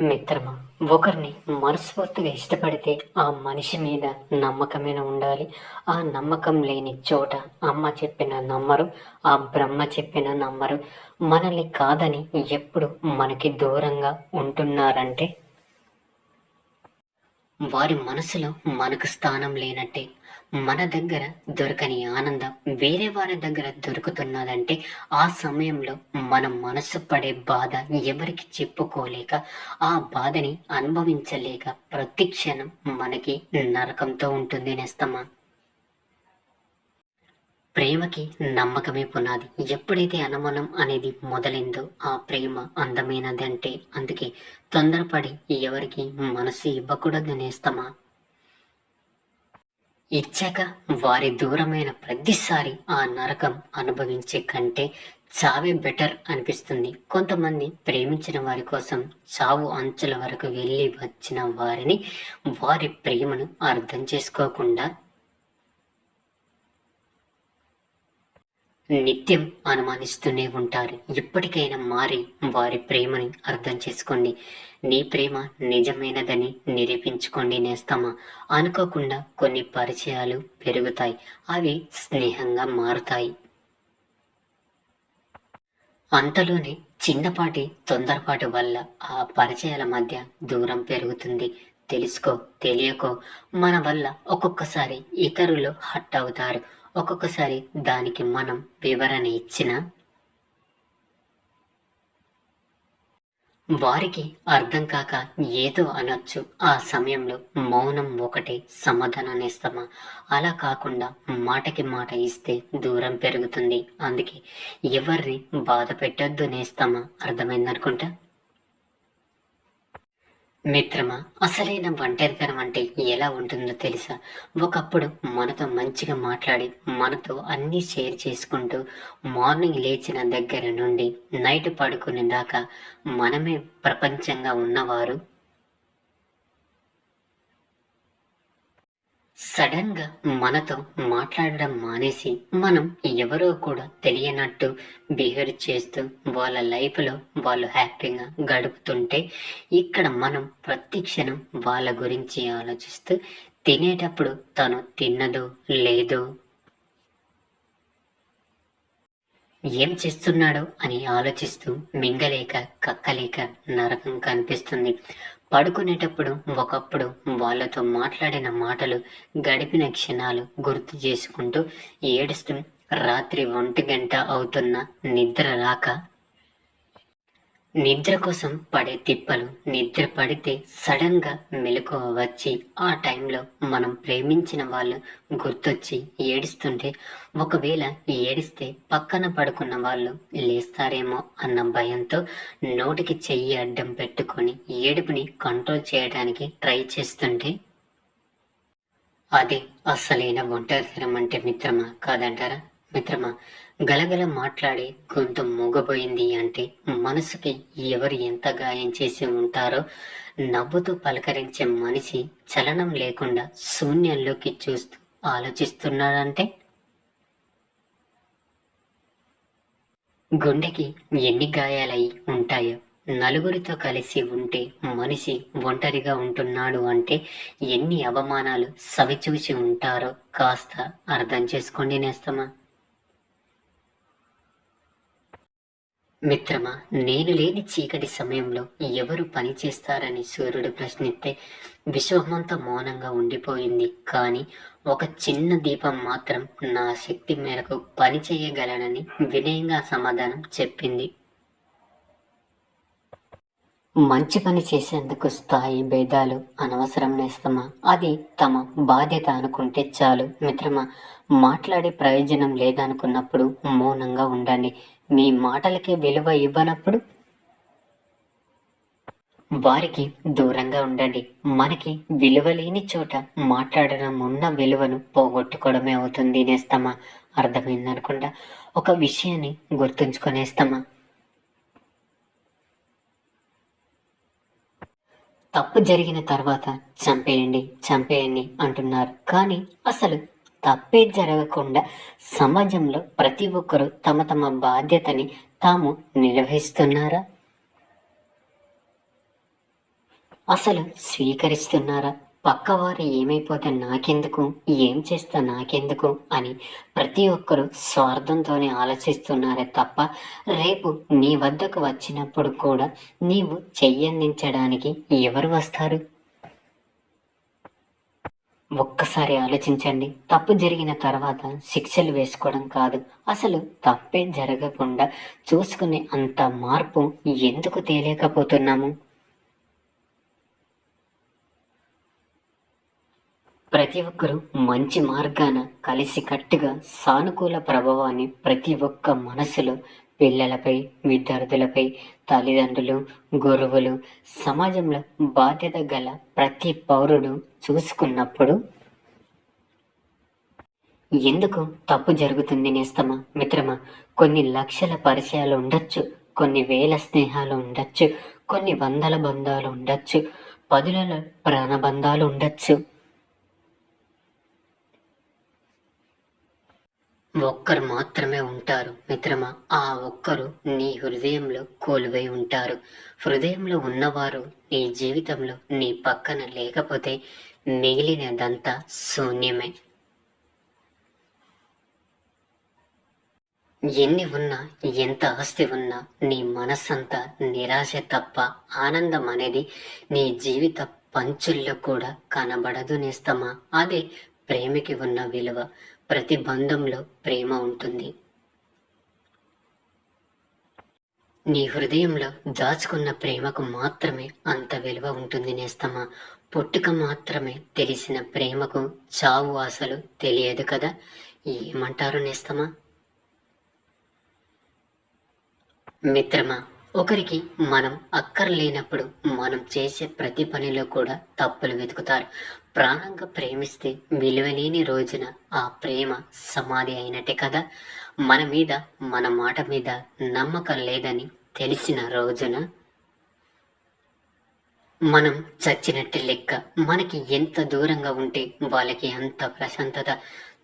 మిత్రమా ఒకరిని మనస్ఫూర్తిగా ఇష్టపడితే ఆ మనిషి మీద నమ్మకమైన ఉండాలి. ఆ నమ్మకం లేని చోట అమ్మ చెప్పిన నమ్మరు ఆ బ్రహ్మ చెప్పిన నమ్మరు. మనల్ని కాదని ఎప్పుడు మనకి దూరంగా ఉంటున్నారంటే వారి మనసులో మనకు స్థానం లేనట్టే మన దగ్గర దొరకని ఆనందం వేరే వారి దగ్గర దొరుకుతున్నదంటే ఆ సమయంలో మన మనసు పడే బాధ ఎవరికి చెప్పుకోలేక ఆ బాధని అనుభవించలేక ప్రతి క్షణం మనకి నరకంతో ఉంటుంది నేస్తమా ప్రేమకి నమ్మకమే పునాది. ఎప్పుడైతే అనుమానం అనేది మొదలైందో ఆ ప్రేమ అందమైనది అంటే అందుకే తొందరపడి ఎవరికి మనసు ఇవ్వకూడదు నేస్తమా ఇచ్చాక వారి దూరమైన ప్రతిసారి ఆ నరకం అనుభవించే కంటే చావే బెటర్ అనిపిస్తుంది. కొంతమంది ప్రేమించిన వారి కోసం చావు అంచుల వరకు వెళ్ళి వచ్చిన వారిని వారి ప్రేమను అర్థం చేసుకోకుండా నిత్యం అనుమానిస్తూనే ఉంటారు. ఇప్పటికైనా మారి వారి ప్రేమని అర్థం చేసుకోండి. నీ ప్రేమ నిజమైనదని నిరూపించుకోండి నేస్తమా? అనుకోకుండా కొన్ని పరిచయాలు పెరుగుతాయి. అవి స్నేహంగా మారుతాయి. అంతలోనే చిన్నపాటి తొందరపాటు వల్ల ఆ పరిచయాల మధ్య దూరం పెరుగుతుంది. తెలుసుకో తెలియకో మన వల్ల ఒక్కొక్కసారి ఇతరులు హట్ అవుతారు. ఒక్కొక్కసారి దానికి మనం వివరణ ఇచ్చిన వారికి అర్థం కాక ఏదో అనొచ్చు. ఆ సమయంలో మౌనం ఒకటే సమాధానాన్ని ఇస్తామా అలా కాకుండా మాటకి మాట ఇస్తే దూరం పెరుగుతుంది. అందుకే ఎవరిని బాధ పెట్టొద్దు నేస్తామా? అర్థమైందనుకుంటా? మిత్రమా అసలైన ఒంటరితనం అంటే ఎలా ఉంటుందో తెలుసా? ఒకప్పుడు మనతో మంచిగా మాట్లాడి మనతో అన్నీ షేర్ చేసుకుంటూ మార్నింగ్ లేచిన దగ్గర నుండి నైట్ పడుకునే దాకా మనమే ప్రపంచంగా ఉన్నవారు సడన్గా మనతో మాట్లాడడం మానేసి మనం ఎవరో కూడా తెలియనట్టు బిహేవ్ చేస్తూ వాళ్ళ లైఫ్లో వాళ్ళు హ్యాపీగా గడుపుతుంటే ఇక్కడ మనం ప్రతి క్షణం వాళ్ళ గురించి ఆలోచిస్తూ తినేటప్పుడు తను తిన్నదో లేదో ఏం చేస్తున్నాడో అని ఆలోచిస్తూ మింగలేక కక్కలేక నరకం కనిపిస్తుంది. పడుకునేటప్పుడు ఒకప్పుడు వాళ్ళతో మాట్లాడిన మాటలు గడిపిన క్షణాలు గుర్తు చేసుకుంటూ ఏడుస్తూ రాత్రి ఒంటి గంట అవుతున్న నిద్ర రాక నిద్ర కోసం పడే తిప్పలు నిద్ర పడితే సడన్గా మెలకువ వచ్చి ఆ టైంలో మనం ప్రేమించిన వాళ్ళు గుర్తొచ్చి ఏడుస్తుంటే ఒకవేళ ఏడిస్తే పక్కన పడుకున్న వాళ్ళు లేస్తారేమో అన్న భయంతో నోటికి చెయ్యి అడ్డం పెట్టుకొని ఏడుపుని కంట్రోల్ చేయడానికి ట్రై చేస్తుంటే అది అసలైన ఒంటరితనం అంటే మిత్రమా కాదంటారా? మిత్రమా గలగల మాట్లాడి కొంత మూగబోయింది అంటే మనసుకి ఎవరు ఎంత గాయం చేసి ఉంటారో నవ్వుతూ పలకరించే మనిషి చలనం లేకుండా శూన్యంలోకి చూస్తూ ఆలోచిస్తున్నాడంటే? గుండెకి ఎన్ని గాయాలై ఉంటాయో నలుగురితో కలిసి ఉంటే మనిషి ఒంటరిగా ఉంటున్నాడు అంటే ఎన్ని అవమానాలు సవిచూసి ఉంటారో కాస్త అర్థం చేసుకోండి నేస్తమా. మిత్రమా నేను లేని చీకటి సమయంలో ఎవరు పని చేస్తారని సూర్యుడు ప్రశ్నిస్తే విశ్వమంతా మౌనంగా ఉండిపోయింది. కానీ ఒక చిన్న దీపం మాత్రం నా శక్తి మేరకు పని చేయగలనని వినయంగా సమాధానం చెప్పింది. మంచి పని చేసేందుకు స్థాయి భేదాలు అనవసరం నేస్తమా? అది తమ బాధ్యత అనుకుంటే చాలు. మిత్రమా మాట్లాడే ప్రయోజనం లేదనుకున్నప్పుడు మౌనంగా ఉండండి. మీ మాటలకే విలువ ఇవ్వనప్పుడు వారికి దూరంగా ఉండండి. మనకి విలువ లేని చోట మాట్లాడడం ఉన్న విలువను పోగొట్టుకోవడమే అవుతుంది నేస్తమా? అర్థమైందనుకుంటా. ఒక విషయాన్ని గుర్తుంచుకునేస్తామా? తప్పు జరిగిన తర్వాత చంపేయండి చంపేయండి అంటున్నారు. కానీ అసలు తప్పే జరగకుండా సమాజంలో ప్రతి ఒక్కరూ తమ తమ బాధ్యతని తాము నిర్వహిస్తున్నారా? అసలు స్వీకరిస్తున్నారా? పక్కవారు ఏమైపోతే నాకెందుకు? ఏం చేస్తా నాకెందుకు? అని ప్రతి ఒక్కరూ స్వార్థంతోనే ఆలోచిస్తున్నారే తప్ప రేపు నీ వద్దకు వచ్చినప్పుడు కూడా నీవు చెయ్యందించడానికి ఎవరు వస్తారు? ఒక్కసారి ఆలోచించండి. తప్పు జరిగిన తర్వాత శిక్షలు వేసుకోవడం కాదు. అసలు తప్పే జరగకుండా చూసుకునే అంత మార్పు ఎందుకు తేలేకపోతున్నాము? ప్రతి ఒక్కరూ మంచి మార్గాన కలిసికట్టుగా సానుకూల ప్రభావాన్ని ప్రతి ఒక్క మనసులో పిల్లలపై విద్యార్థులపై తల్లిదండ్రులు గురువులు సమాజంలో బాధ్యత గల ప్రతి పౌరుడు చూసుకున్నప్పుడు ఎందుకు తప్పు జరుగుతుంది నేస్తమా? మిత్రమా కొన్ని లక్షల పరిచయాలు ఉండొచ్చు కొన్ని వేల స్నేహాలు ఉండొచ్చు కొన్ని వందల బంధాలు ఉండొచ్చు పదుల ప్రాణబంధాలు ఉండొచ్చు. ఒక్కరు మాత్రమే ఉంటారు మిత్రమా? ఆ ఒక్కరు నీ హృదయంలో కోలువై ఉంటారు. హృదయంలో ఉన్నవారు నీ జీవితంలో నీ పక్కన లేకపోతే మిగిలినదంతా శూన్యమే. ఎన్ని ఉన్నా ఎంత ఆస్తి ఉన్నా నీ మనస్సంతా నిరాశ తప్ప ఆనందం అనేది నీ జీవిత పంచుల్లో కూడా కనబడదు నేస్తమా? అదే ప్రేమికి ఉన్న విలువ. ప్రతి బంధంలో ప్రేమ ఉంటుంది. నీ హృదయంలో దాచుకున్న ప్రేమకు మాత్రమే అంత విలువ ఉంటుంది నేస్తమా? పుట్టుక మాత్రమే తెలిసిన ప్రేమకు చావు అసలు తెలియదు కదా? ఏమంటారు నేస్తమా? మిత్రమా ఒకరికి మనం అక్కర్లేనప్పుడు మనం చేసే ప్రతి పనిలో కూడా తప్పులు వెతుకుతారు. ప్రాణంగా ప్రేమిస్తే విలువలేని రోజున ఆ ప్రేమ సమాధి అయినట్టే కదా? మన మీద మన మాట మీద నమ్మకం లేదని తెలిసిన రోజున మనం చచ్చినట్టు లెక్క మనకి ఎంత దూరంగా ఉంటే వాళ్ళకి అంత ప్రశాంతత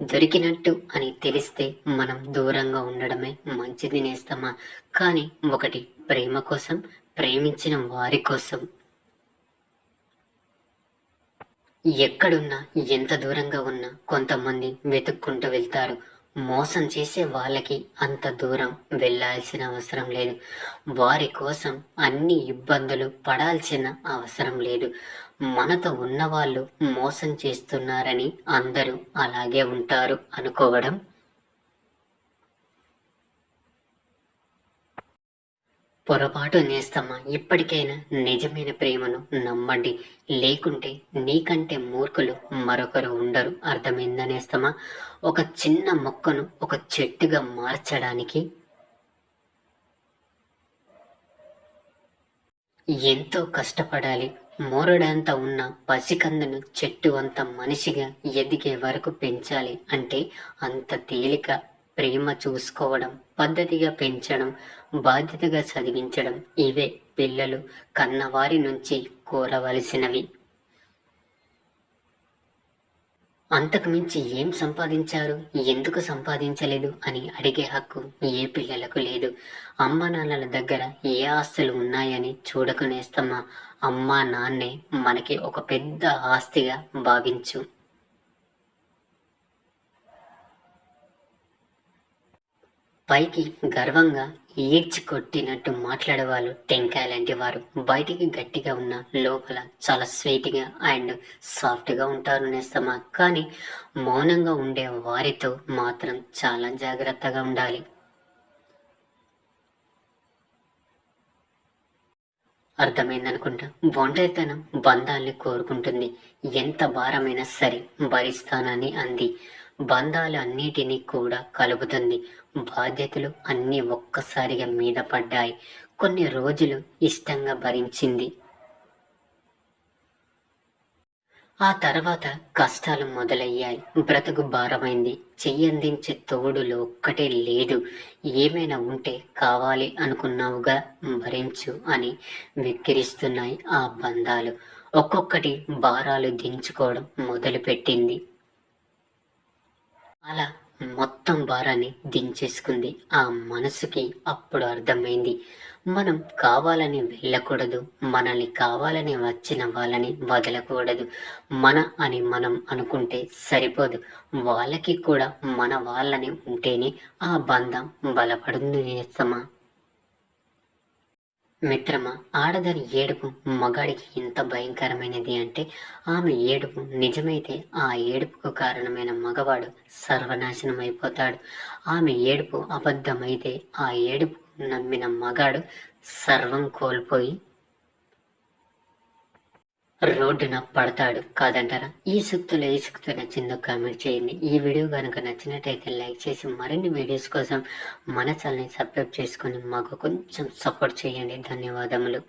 దొరికినట్టు అని తెలిస్తే మనం దూరంగా ఉండడమే మంచిది నేస్తామా? కానీ ఒకటి ప్రేమ కోసం ప్రేమించిన వారి కోసం ఎక్కడున్నా ఎంత దూరంగా ఉన్నా కొంతమంది వెతుక్కుంటూ వెళ్తారు. మోసం చేసే వాళ్ళకి అంత దూరం వెళ్ళాల్సిన అవసరం లేదు. వారి కోసం అన్ని ఇబ్బందులు పడాల్సిన అవసరం లేదు. మనతో ఉన్నవాళ్ళు మోసం చేస్తున్నారని అందరూ అలాగే ఉంటారు అనుకోవడం పొరపాటు నేస్తమ్మా ఇప్పటికైనా నిజమైన ప్రేమను నమ్మండి. లేకుంటే నీకంటే మూర్ఖులు మరొకరు ఉండరు అర్థమైందా నేస్తమా ఒక చిన్న మొక్కను ఒక చెట్టుగా మార్చడానికి ఎంతో కష్టపడాలి. మోరడంత ఉన్న పసికందును చెట్టు అంత మనిషిగా ఎదిగే వరకు పెంచాలి. అంటే అంత తేలిక ప్రేమ చూసుకోవడం పద్ధతిగా పెంచడం బాధ్యతగా చదివించడం ఇవే పిల్లలు కన్నవారి నుంచి కోరవలసినవి. అంతకుమించి ఏం సంపాదించారు? ఎందుకు సంపాదించలేదు అని అడిగే హక్కు ఏ పిల్లలకు లేదు. అమ్మ నాన్నల దగ్గర ఏ ఆస్తులు ఉన్నాయని చూడకునేస్తమ్మా. అమ్మా నాన్నే మనకి ఒక పెద్ద ఆస్తిగా భావించు. పైకి గర్వంగా ఈడ్చి కొట్టినట్టు మాట్లాడేవాళ్ళు టెంకాయ లాంటి వారు. బయటికి గట్టిగా ఉన్న లోపల చాలా స్వీట్గా అండ్ సాఫ్ట్గా ఉంటారు నేస్తమా కానీ మౌనంగా ఉండే వారితో మాత్రం చాలా జాగ్రత్తగా ఉండాలి. అర్థమైందనుకుంటా. ఒంటరితనం బంధాల్ని కోరుకుంటుంది. ఎంత భారమైనా సరే భరిస్తానని అంది. బంధాలు అన్నిటినీ కూడా కలుపుతుంది. బాధ్యతలు అన్నీ ఒక్కసారిగా మీద పడ్డాయి. కొన్ని రోజులు ఇష్టంగా భరించింది. ఆ తర్వాత కష్టాలు మొదలయ్యాయి. బ్రతుకు భారమైంది. చెయ్యందించే తోడులు ఒక్కటే లేదు. ఏమైనా ఉంటే కావాలి అనుకున్నావుగా భరించు అని వెక్కిరిస్తున్నాయి ఆ బంధాలు. ఒక్కొక్కటి భారాలు దించుకోవడం మొదలుపెట్టింది అలా మొత్తం భారాన్ని దించేసుకుంది. ఆ మనసుకి అప్పుడు అర్థమైంది. మనం కావాలని వెళ్ళకూడదు. మనల్ని కావాలని వచ్చిన వాళ్ళని వదలకూడదు. మన అని మనం అనుకుంటే సరిపోదు. వాళ్ళకి కూడా మన వాళ్ళని ఉంటేనే ఆ బంధం బలపడుతుంది నేస్తమా మిత్రమా ఆడదాని ఏడుపు మగాడికి ఎంత భయంకరమైనది అంటే ఆమె ఏడుపు నిజమైతే ఆ ఏడుపుకు కారణమైన మగవాడు సర్వనాశనం అయిపోతాడు. ఆమె ఏడుపు అబద్ధమైతే ఆ ఏడుపు నమ్మిన మగాడు సర్వం కోల్పోయి రోడ్డున పడతాడు కాదంటారా? ఈ సుక్తులు ఏ సుక్తు నచ్చిందో కామెంట్ చేయండి. ఈ వీడియో కనుక నచ్చినట్టయితే లైక్ చేసి మరిన్ని వీడియోస్ కోసం మన ఛానల్ని సబ్స్క్రైబ్ చేసుకొని మాకు కొంచెం సపోర్ట్ చేయండి. ధన్యవాదములు.